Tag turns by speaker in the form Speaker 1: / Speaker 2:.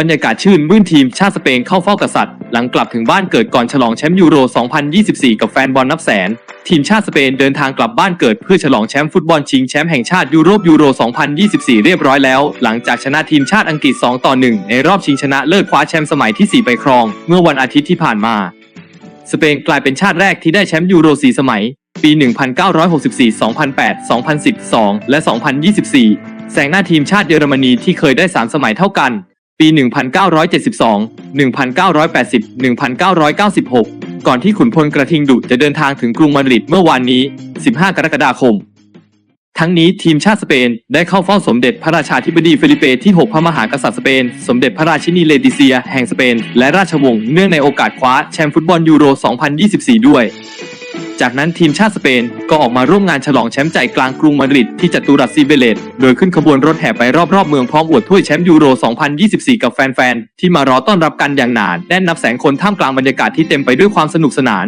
Speaker 1: บรรยากาศชื่นมื่นทีมชาติสเปนเข้าเฝ้ากษัตริย์ หลังกลับถึงบ้านเกิดก่อนฉลองแชมป์ยูโร 2024 กับแฟนบอลนับแสน ทีมชาติสเปนเดินทางกลับบ้านเกิดเพื่อฉลองแชมป์ฟุตบอลชิงแชมป์แห่งชาติยูโรปยูโร 2024 เรียบร้อยแล้ว หลังจากชนะทีมชาติอังกฤษ 2 ต่อ 1 ในรอบชิงชนะเลิศคว้าแชมป์สมัยที่ 4 ไปครอง เมื่อวันอาทิตย์ที่ผ่านมา สเปนกลายเป็นชาติแรกที่ได้แชมป์ยูโร 4 สมัย ปี 1964 2008 2012 และ 2024แซงหน้าทีมชาติเยอรมนีที่เคยได้ 3 สมัยเท่ากัน ปี 1972 1980 1996 ก่อนที่ขุนพลกระทิงดุจะเดินทางถึงกรุงมาดริดเมื่อวานนี้ 15 กรกฎาคม ทั้งนี้ทีมชาติสเปนได้เข้าเฝ้าสมเด็จพระราชาธิบดีเฟลิเปที่ 6 พระมหากษัตริย์สเปน สมเด็จพระราชินีเลติเซีย แห่งสเปน และราชวงศ์เนื่องในโอกาสคว้าแชมป์ฟุตบอลยูโร 2024 ด้วย จากนั้นทีมชาติสเปนก็ออกมาร่วมงานฉลองแชมป์ใจกลางกรุงมาดริดที่จัตุรัสซีเบเลตโดยขึ้นขบวนรถแห่ไปรอบๆเมืองพร้อมอวดถ้วยแชมป์ยูโร 2024 กับแฟนๆ ที่มารอต้อนรับกันอย่างหนาแน่นนับแสนคนท่ามกลางบรรยากาศที่เต็มไปด้วยความสนุกสนาน